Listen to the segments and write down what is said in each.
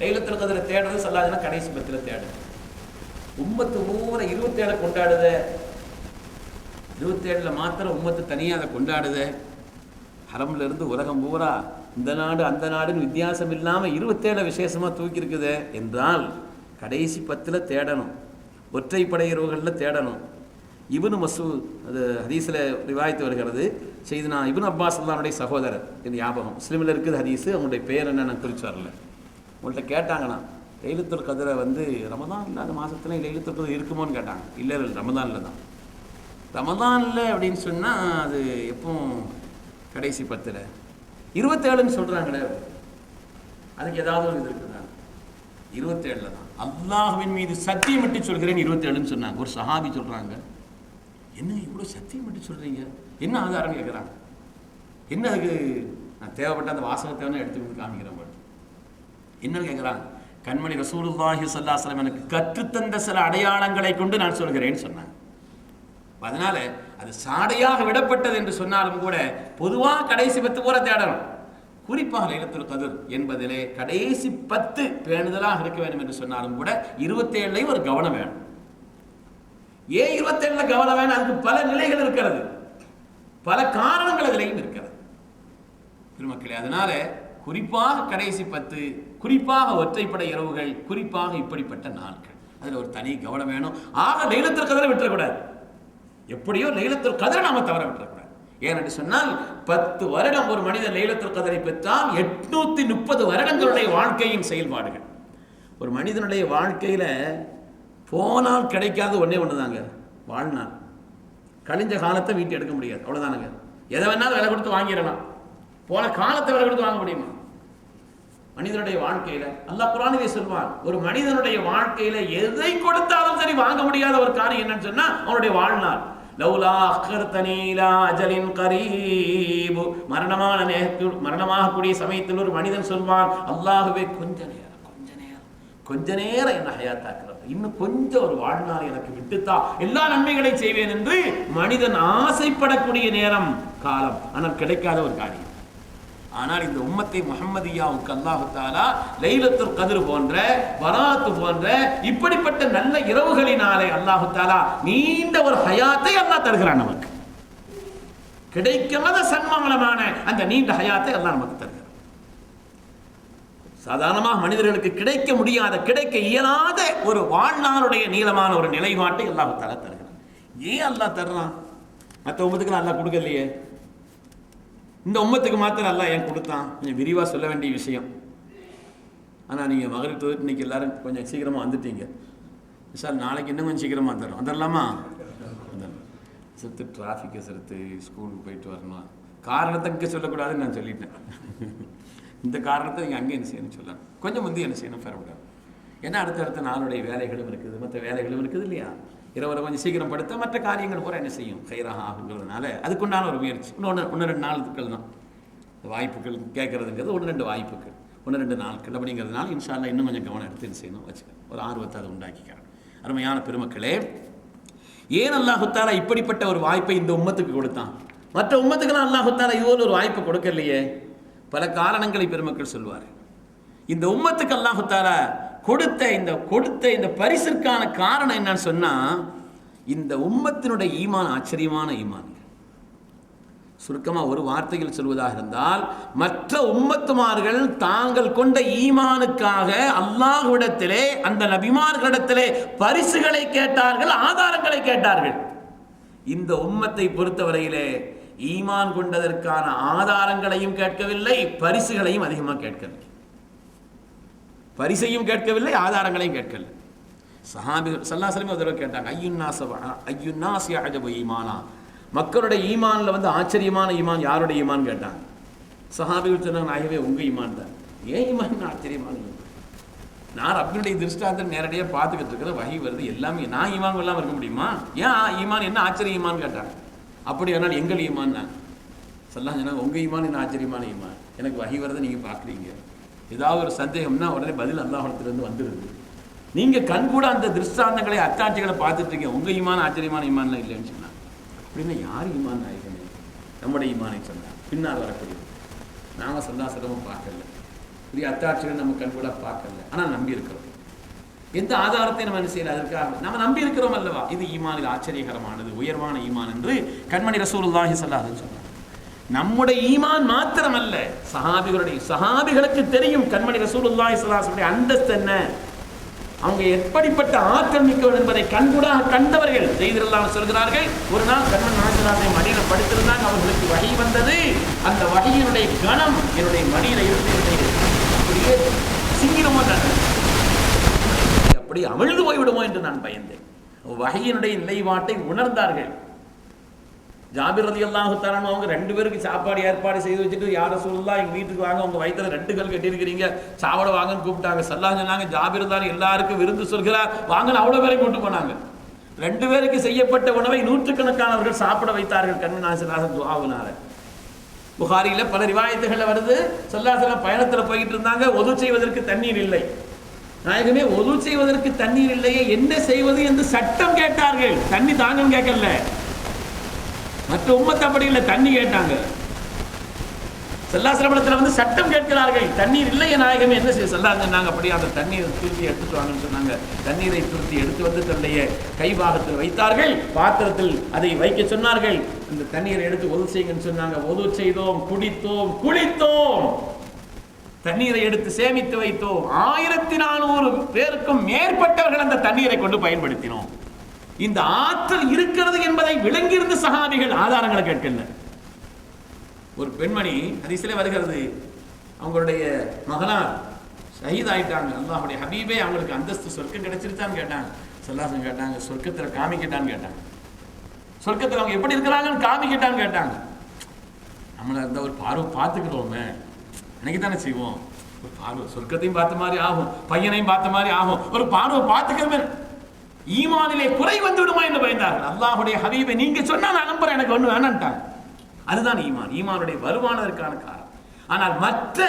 லைலத்தில் கதிர தேடுறது சொல்லாதுன்னா கடைசி பத்தில் தேடு. உம்மத்து மூவரை இருபத்தேழை கொண்டாடுது. இருபத்தேழுல மாத்திரம் உம்மத்து தனியாக அதை கொண்டாடுது. ஹரம்ல இருந்து உலகம் பூரா இந்த நாடு அந்த நாடுன்னு வித்தியாசம் இல்லாமல் இருபத்தேழு விசேஷமாக தூக்கியிருக்குது என்றால் கடைசி பத்தில் தேடணும். ஒற்றைப்படை இரவுகளில் தேடணும். இவனு மசூ அது ஹதீஸில் ரிவாய்த்து வருகிறது. செய்து இவன் அப்பாஸ் அல்லானுடைய சகோதரர். என் ஞாபகம். முஸ்லீமில் இருக்குது ஹதீஸு. அவங்களுடைய பேர் என்ன நான் குறிச்சு வரல உங்கள்கிட்ட கேட்டாங்கண்ணா லைலத்துல் கதிரை வந்து ரமதான் இல்லாத மாதத்துல லைலத்துல் கதிர் இருக்குமோன்னு கேட்டாங்க. இல்லை இல்லை ரமதானில் தான். ரமதானில்? அப்படின்னு சொன்னால் அது எப்போ கடைசி பத்தில். இருபத்தேழுன்னு சொல்கிறாங்களே அதுக்கு ஏதாவது ஒரு இது இருக்குதா? இருபத்தேழில் தான். அல்லாஹுவின் மீது சத்தியமிட்டு சொல்கிறேன் இருபத்தேழுன்னு சொன்னாங்க. ஒரு சஹாபி சொல்கிறாங்க என்ன இவ்வளோ சத்தியமிட்டு சொல்கிறீங்க என்ன ஆதாரம் கேட்குறாங்க என்ன அதுக்கு நான் தேவைப்பட்ட அந்த வாசகத்தை வேணா எடுத்து வந்து காமிக்கிறேன் பாரு. என்னன்னு கண்மணி ரசூலுல்லாஹி ஸல்லல்லாஹு எனக்கு கற்றுத்தந்த சில அடையாளங்களை கொண்டு நான் சொல்கிறேன்னு சொன்னாங்க அதனால அது சாடையாக விடப்பட்டது என்று சொன்னாலும் கூட பொதுவாக கடைசி பத்து போல தேடணும். குறிப்பாக லைலத்துல் கதிர் என்பதிலே கடைசி பத்து பேணுதலாக இருக்க வேண்டும் என்று சொன்னாலும் கூட இருபத்தேழுலையும் ஒரு கவனம் வேணும். ஏன் இருபத்தேழுல கவனம் வேணும்? அதுக்கு பல நிலைகள் இருக்கிறது. பல காரணங்கள் அதிலையும் இருக்கிறது. பெருமக்களே அதனால குறிப்பாக கடைசி பத்து குறிப்பாக ஒற்றைப்படை இரவுகள் குறிப்பாக இப்படிப்பட்ட நாட்கள் அதில் ஒரு தனி கவனம் வேணும். ஆக லைலத்தில் கதரை விட்டுறக்கூடாது. எப்படியோ லைலத்தில் கதிரை நாம் தவற விட்டுறக்கூடாது. ஏனென்று சொன்னால் பத்து வருடம் ஒரு மனிதன் லைலத்தில் கதரை பெற்றால் எட்நூத்தி முப்பது வருடங்களுடைய வாழ்க்கையின் செயல்பாடுகள். ஒரு மனிதனுடைய வாழ்க்கையில் போனால் கிடைக்காத ஒன்றே ஒன்று தாங்க வாழ்நாள். கழிஞ்ச காலத்தை வீட்டு எடுக்க முடியாது. அவ்வளோதானுங்க எதை வேணாலும் விலை கொடுத்து வாங்கிடலாம். போன காலத்தை விலை கொடுத்து வாங்க முடியுமா? மனிதனுடைய வாழ்க்கையில அல்லா குரானிலே சொல்வான் ஒரு மனிதனுடைய வாழ்க்கையில எதை கொடுத்தாலும் சரி வாங்க முடியாத ஒரு காரியம் என்னன்னு சொன்னா அவனுடைய வாழ்நாள். லௌலா அக்கர்த்தனி அஜலின் கரீபு. மரணமான நேரத்தில் மரணமாகக்கூடிய சமயத்தில் ஒரு மனிதன் சொல்வான் அல்லாகவே கொஞ்ச நேரம் கொஞ்ச நேரம் கொஞ்ச நேரம் என்ன ஹயாத்தாக்குறது இன்னும் கொஞ்சம் ஒரு வாழ்நாள் எனக்கு விட்டுத்தா எல்லா நன்மைகளையும் செய்வேன் என்று மனிதன் ஆசைப்படக்கூடிய நேரம் காலம். ஆனால் கிடைக்காத ஒரு காரியம். ஆனால் இந்த உம்மத்தை முஹம்மதியாவுக்கு அல்லாஹத்தாலா லைலத்துல் கதிர் போன்ற வராத்து போன்ற இப்படிப்பட்ட நல்ல இரவுகளினாலே அல்லாஹுத்தாலா நீண்ட ஒரு ஹயாத்தை அல்லாஹ் தருகிறான் நமக்கு. கிடைக்காத சன்மங்கலமான அந்த நீண்ட ஹயாத்தை அல்லாஹ் நமக்கு தருகிறான். சாதாரணமாக மனிதர்களுக்கு கிடைக்க முடியாத கிடைக்க இயலாத ஒரு வாழ்நாளுடைய நீளமான ஒரு நிலைப்பாட்டை அல்லாஹுத்தாலா தருகிறான். ஏன் அல்லாஹ் தர்றான்? மற்ற உம்மத்துக்கு அல்லாஹ் கொடுக்கலையே. இந்த உம்மத்துக்கு மாத்திரம் அல்லாஹ் ஏன் கொடுத்தான்? கொஞ்சம் விரிவாக சொல்ல வேண்டிய விஷயம். ஆனால் நீங்கள் மகளிர் தொகுதி இன்னைக்கு எல்லாரும் கொஞ்சம் சீக்கிரமாக வந்துட்டீங்க. சார் நாளைக்கு இன்னும் கொஞ்சம் சீக்கிரமாக தரும் வந்துடலாமா? செத்து சிறுத்து டிராஃபிக்கை சிறுத்து ஸ்கூலுக்கு போயிட்டு வரணும். காரணத்தை இங்கே சொல்லக்கூடாதுன்னு நான் சொல்லிட்டேன். இந்த காரணத்தை நீங்கள் அங்கே என்ன செய்யணும் சொல்லலாம். கொஞ்சம் வந்து என்ன செய்யணும்? பெறக்கூடாது ஏன்னா அடுத்தடுத்த நாளுடைய வேலைகளும் இருக்குது மற்ற வேலைகளும் இருக்குது இல்லையா? இரவரை கொஞ்சம் சீக்கிரம் படுத்த மற்ற காரியங்கள் பூரா என்ன செய்யும்? கயிறாக ஆகுங்கிறதுனால அதுக்குண்டான ஒரு முயற்சி. இன்னொன்று ஒன்று ரெண்டு நாளுக்கள் தான். வாய்ப்புகள் கேட்கறதுங்கிறது ஒன்று ரெண்டு வாய்ப்புகள். ஒன்று ரெண்டு நாட்கள் அப்படிங்கிறதுனால இன்ஷால்லா இன்னும் கொஞ்சம் கவனம் எடுத்து என்ன செய்யணும்? வச்சுக்கணும். ஒரு ஆர்வத்தை அதை உண்டாக்கிக்கிறேன் அருமையான பெருமக்களே ஏன் அல்லாஹுத்தாலா இப்படிப்பட்ட ஒரு வாய்ப்பை இந்த உம்மத்துக்கு கொடுத்தான்? மற்ற உம்மத்துக்கெல்லாம் அல்லாஹுத்தாலா இது ஒரு வாய்ப்பு கொடுக்கலையே. பல காரணங்களை பெருமக்கள் சொல்வார் இந்த உம்மத்துக்கு அல்லாஹுத்தாலா கொடுத்த இந்த கொடுத்த இந்த பரிசிற்கான காரணம் என்னன்னு சொன்னால் இந்த உம்மத்தினுடைய ஈமான் ஆச்சரியமான ஈமான். சுருக்கமாக ஒரு வார்த்தையில் சொல்வதாக இருந்தால் மற்ற உம்மத்துமார்கள் தாங்கள் கொண்ட ஈமானுக்காக அல்லாஹ்விடத்திலே அந்த நபிமார்களிடத்திலே பரிசுகளை கேட்டார்கள் ஆதாரங்களை கேட்டார்கள். இந்த உம்மத்தை பொறுத்தவரையிலே ஈமான் கொண்டதற்கான ஆதாரங்களையும் கேட்கவில்லை பரிசுகளையும் அதிகமாக கேட்கவில்லை. பரிசையும் கேட்கவில்லை ஆதாரங்களையும் கேட்கவில்லை. சஹாபி சல்லாசலம் ஒரு தடவை கேட்டாங்க ஐயுன்னாச ஐயுன்னாசி அஜபு ஈமானா? மக்களுடைய ஈமானில் வந்து ஆச்சரியமான ஈமான் யாருடைய ஈமான் கேட்டாங்க. சஹாபிகள் சொன்னாங்க ஆகவே உங்கள் ஈமான் தான். ஏன் ஈமான்? ஆச்சரியமான ஈமான். நான் ரப்பினுடைய திருஷ்டாந்தம் நேரடியாக பார்த்துக்கிட்டு இருக்கிற வகை வருது எல்லாமே நான் ஈமான் இல்லாமல் இருக்க முடியுமா? ஏன் ஈமான் என்ன ஆச்சரிய ஈமான் கேட்டாங்க. அப்படி ஆனால் எங்கள் ஈமான் தான். சொல்லாம் சொன்னாங்க உங்கள் ஈமான் என்ன ஆச்சரியமான ஈமான்? எனக்கு வகை வரதை நீங்கள் பார்க்குறீங்க. ஏதாவது ஒரு சந்தேகம்னா உடனே பதில் அல்லாஹிடத்துலேருந்து வந்துடுது நீங்கள் கண் கூட அந்த திருஷ்டாந்தங்களை அத்தாட்சிகளை பார்த்துட்டு இருக்கீங்க. உங்கள் இமான ஆச்சரியமான ஈமான்லாம் இல்லைன்னு சொன்னாங்க அப்படின்னா யார் ஈமான் நாயகனே? நம்முடைய ஈமானை சொன்னாங்க பின்னால் வரக்கூடிய நாங்கள் சொல்லா சிரமம் பார்க்கல. பெரிய அத்தாட்சிகள் நம்ம கண் கூட பார்க்கல. ஆனால் நம்பி இருக்கிறோம். எந்த ஆதாரத்தை நம்ம என்ன செய்யல? அதற்காக நம்ம நம்பி இருக்கிறோம் அல்லவா? இது ஈமானில் ஆச்சரியகரமானது உயர்வான ஈமான் என்று கண்மணி ரசூல் ஸல்லல்லாஹு சொல்லாதுன்னு சொன்னார் நம்முடைய ஈமான் மாத்திரமல்ல. சஹாபிகளுடைய சஹாபிகளுக்கு தெரியும் கண்மணி ரசூலுல்லாஹி ஸல்லல்லாஹு அந்தஸ்து என்ன? அவங்க எப்படிப்பட்ட ஆற்றல் மிக்கவர் என்பதை கண்கூடாக கண்டவர்கள். செய்திருந்தாலும் சொல்கிறார்கள் ஒரு நாள் கண்மன் நாசராசை மடியில் படுத்திருந்தாங்க அவர்களுக்கு வகை வந்தது. அந்த வகையினுடைய கணம் என்னுடைய மடியில் இருந்து என்னை அப்படியே சிங்கிரமோ அப்படி அமிழ்ந்து போய்விடுமோ என்று நான் பயந்தேன். வகையினுடைய நிலைப்பாட்டை உணர்ந்தார்கள். ஜாபிர் ரதி அவங்க ரெண்டு பேருக்கு சாப்பாடு ஏற்பாடு செய்து வச்சுட்டு யார சொல்லலாம் எங்க வீட்டுக்கு வாங்க உங்க வயிற்றுல ரெண்டு கல் கட்டியிருக்கிறீங்க. சாப்பாடு வாங்கன்னு கூப்பிட்டாங்க. சல்லா சொன்னாங்க ஜாபிர் தான் எல்லாருக்கும் விருந்து சொல்கிறார் வாங்கன்னு அவ்வளோ பேரை கொண்டு போனாங்க. ரெண்டு பேருக்கு செய்யப்பட்ட உணவை நூற்றுக்கணக்கானவர்கள் சாப்பிட வைத்தார்கள். கண்ணநாசநாசன் துவாவினார புகாரியில் பல ரிவாயத்துகளில் வருது. சொல்லாசலம் பயணத்தில் போயிட்டு இருந்தாங்க. ஒது செய்வதற்கு தண்ணீர் இல்லை. நாயகமே ஒது செய்வதற்கு தண்ணீர் இல்லையே என்ன செய்வது? என்று சட்டம் கேட்டார்கள். தண்ணி தாங்கன்னு கேட்கல. மற்ற தண்ணி கேட்டாங்க. செல்லாசிரமணத்தில் வந்து சட்டம் கேட்கிறார்கள். தண்ணீர் இல்லை நாயகம் என்ன செய்ய சொல்லாங்கன்னாங்க. நாங்கள் அப்படியே அந்த தண்ணீரை திருத்தி எடுத்துட்டு வாங்கன்னு சொன்னாங்க. தண்ணீரை திருத்தி எடுத்து வந்து தன்னுடைய கைபாகத்தில் வைத்தார்கள். பாத்திரத்தில் அதை வைக்க சொன்னார்கள். அந்த தண்ணீரை எடுத்து ஒது செய்யுங்கன்னு சொன்னாங்க. ஒது செய்தோம் குடித்தோம் குளித்தோம். தண்ணீரை எடுத்து சேமித்து வைத்தோம். ஆயிரத்தி நானூறு பேருக்கும் மேற்பட்டவர்கள் அந்த தண்ணீரை கொண்டு பயன்படுத்தினோம். இந்த ஆற்றல் இருக்கிறது என்பதை விளங்கியிருந்த சகாபிகள் ஆதாரங்களை கேட்கல ஒரு பெண்மணி ஹதீஸிலே வருகிறது. அவங்களுடைய மகனார் ஷஹீத் ஆயிட்டாங்க. அல்லாஹுடைய ஹபீபே அவங்களுக்கு அந்தஸ்து சொர்க்கம் கிடைச்சிருச்சான்னு கேட்டாங்க. சொல்லாசன் கேட்டாங்க சொர்க்கத்தில் காமிக்கிட்டான்னு கேட்டாங்க. சொர்க்கத்தில் அவங்க எப்படி இருக்கிறாங்கன்னு காமிக்கிட்டான்னு கேட்டாங்க. நம்மளை அந்த ஒரு பார்வை பார்த்துக்கிறோமே. எனக்கு தானே செய்வோம்? ஒரு பார்வை சொர்க்கத்தையும் பார்த்த மாதிரி ஆகும் பையனையும் பார்த்த மாதிரி ஆகும். ஒரு பார்வை பார்த்துக்கிறமே. ஈமானிலே குறை வந்து விடுமா என்று பயந்தார்கள். அல்லாஹுடைய ஹபீபை நீங்க சொன்னா நான் நம்புறேன் எனக்கு ஒண்ணு வேணான்ட்டாங்க. அதுதான் ஈமான். ஈமானுடைய வருமானதற்கான காரணம். ஆனால் மற்ற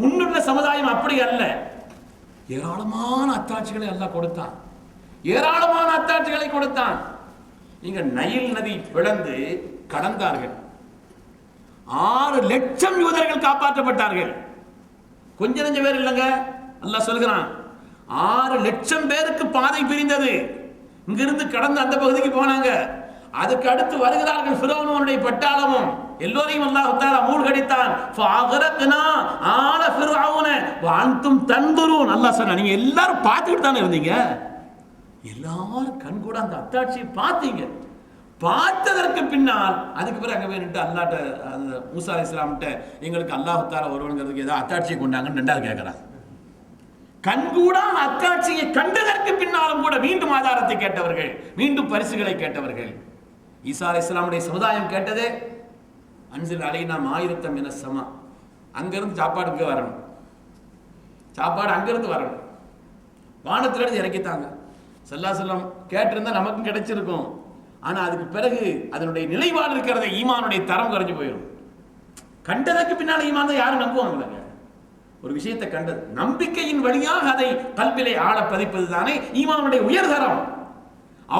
முன்னுள்ள சமுதாயம் அப்படி அல்ல. ஏராளமான அத்தாட்சிகளை எல்லாம் கொடுத்தான். ஏராளமான அத்தாட்சிகளை கொடுத்தான். நீங்க நைல் நதி பிளந்து கடந்தார்கள். ஆறு லட்சம் யூதர்கள் காப்பாற்றப்பட்டார்கள். கொஞ்ச நெஞ்ச பேர் இல்லைங்க. அல்ல சொல்கிறான் ஆறு லட்சம் பேருக்கு பாதை பிரிந்தது. இங்கிருந்து கடந்து அந்த பகுதிக்கு போனாங்க. அதுக்கு அடுத்து வருகிறார்கள் ஃபிரௌனுடைய பட்டாளமும். எல்லோரையும் அல்லாஹ் தஆலா மூழ்கடித்தான். ஆல ஃபிரௌன. வாழ்த்தும் தந்துரும் நல்லா சொன்னா நீங்க எல்லாரும் பார்த்துக்கிட்டு தானே இருந்தீங்க? எல்லாரும் கண் கூட அந்த அத்தாட்சியை பார்த்தீங்க. பார்த்ததற்கு பின்னால் அதுக்கு பிறகு அங்கே போய் நின்று அல்லாட்ட அந்த மூசா அலி இஸ்லாம்கிட்ட எங்களுக்கு அல்லாஹ் தாலா ஒருவனுங்கிறதுக்கு ஏதோ அத்தாட்சியை கொண்டாங்கன்னு ரெண்டாவது கேட்குறான் கண்கூடா அக்காட்சியை கண்டதற்கு பின்னாலும் கூட மீண்டும் ஆதாரத்தை கேட்டவர்கள் மீண்டும் பரிசுகளை கேட்டவர்கள். ஈசா அலி இஸ்லாமுடைய சமுதாயம் கேட்டதே அன்சில் அலை நாம் ஆயிரத்தம் என சமா. அங்கிருந்து சாப்பாடுக்கு வரணும். சாப்பாடு அங்கிருந்து வரணும். வானத்திலிருந்து இறக்கித்தாங்க சல்லா செல்லம் கேட்டிருந்தா நமக்கும் கிடைச்சிருக்கும். ஆனால் அதுக்கு பிறகு அதனுடைய நிலைப்பாடு இருக்கிறத ஈமானுடைய தரம் குறைஞ்சு போயிடும் கண்டதற்கு பின்னால் ஈமான் தான் யாரும் நம்புவாங்க ஒரு விஷயத்தை கண்டது நம்பிக்கையின் வழியாக அதை கல்விலை ஆழ பதிப்பது தானே ஈமானுடைய உயர்தரம்.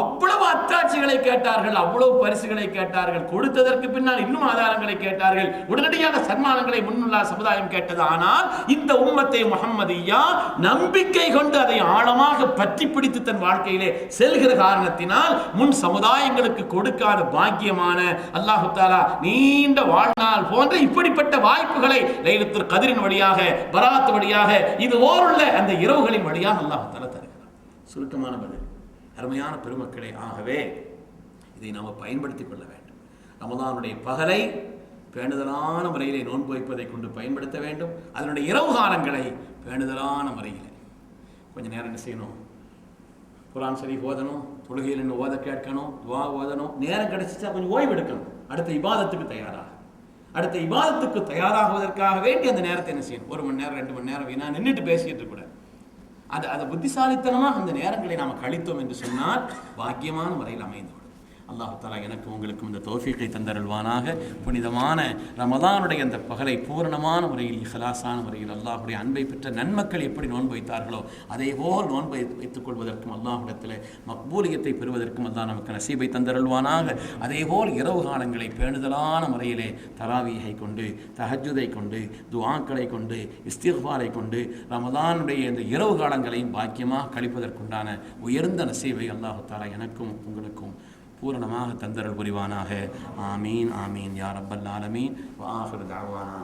அவ்வளவு அத்தாட்சிகளை கேட்டார்கள் அவ்வளவு பரிசுகளை கேட்டார்கள். கொடுத்ததற்கு பின்னால் இன்னும் ஆதாரங்களை கேட்டார்கள். உடனடியாக சன்மானங்களை முன்னுள்ள சமுதாயம் கேட்டது. ஆனால் இந்த உம்மத்தை முகம்மதியா நம்பிக்கை கொண்டு அதை ஆழமாக பற்றி பிடித்து தன் வாழ்க்கையிலே செல்கிற காரணத்தினால் முன் சமுதாயங்களுக்கு கொடுக்காத பாக்கியமான அல்லாஹு தாலா நீண்ட வாழ்நாள் போன்ற இப்படிப்பட்ட வாய்ப்புகளை லைலத்துல் கதிரின் வழியாக பராத் வழியாக இது ஓருள்ள அந்த இரவுகளின் வழியாக அல்லாஹு தாலா தருகிறார். சுருக்கமான பதில். அருமையான பெருமக்களே ஆகவே இதை நாம் பயன்படுத்திக் கொள்ள வேண்டும். ரமதானுடைய பகலை பேணுதலான முறையிலே நோன்பு வைப்பதை கொண்டு பயன்படுத்த வேண்டும். அதனுடைய இரவு காலங்களை பேணுதலான முறையில். கொஞ்சம் நேரம் என்ன செய்யணும்? குரான் சரி ஓதணும் தொழுகையில் என்ன ஓத கேட்கணும் துவா ஓதணும். நேரம் கிடைச்சிச்சா கொஞ்சம் ஓய்வு எடுக்கணும். அடுத்த இபாதத்துக்கு தயாராக. அடுத்த இபாதத்துக்கு தயாராகுவதற்காக வேண்டி அந்த நேரத்தை என்ன செய்யணும்? ஒரு மணி நேரம் ரெண்டு மணி நேரம் வீணா நின்றுட்டு பேசிட்டு கூட அது அதை புத்திசாலித்தனமாக அந்த நேரங்களை நாம் கழித்தோம் என்று சொன்னால் பாக்கியமான முறையில் அமைந்தோம் அல்லாஹு தாலா எனக்கு உங்களுக்கும் இந்த தோஃபீக்கை தந்தருள்வானாக. புனிதமான ரமதானுடைய அந்த பகலை பூரணமான முறையில் இஹலாசான முறையில் அல்லாஹுடைய அன்பை பெற்ற நன்மக்கள் எப்படி நோன்பு வைத்தார்களோ அதே போல் நோன்பை வைத்துக் கொள்வதற்கும் அல்லாஹுடத்தில் மக்பூலியத்தை பெறுவதற்கும் அல்லாஹ் நமக்கு நசீபை தந்தருள்வானாக. அதேபோல் இரவு காலங்களை பேணுதலான முறையிலே தராவியை கொண்டு தஹஜுதை கொண்டு துவாக்களை கொண்டு இஸ்திஃபாரை கொண்டு ரமதானுடைய இந்த இரவு காலங்களையும் பாக்கியமாக கழிப்பதற்குண்டான உயர்ந்த நசீவை அல்லாஹு தாலா எனக்கும் உங்களுக்கும் பூரணமாக தந்தரல் புரிவானாக. ஆமீன் ஆமீன் யார் அப்பல் ஆலமீன். ஆஹர் தாவானா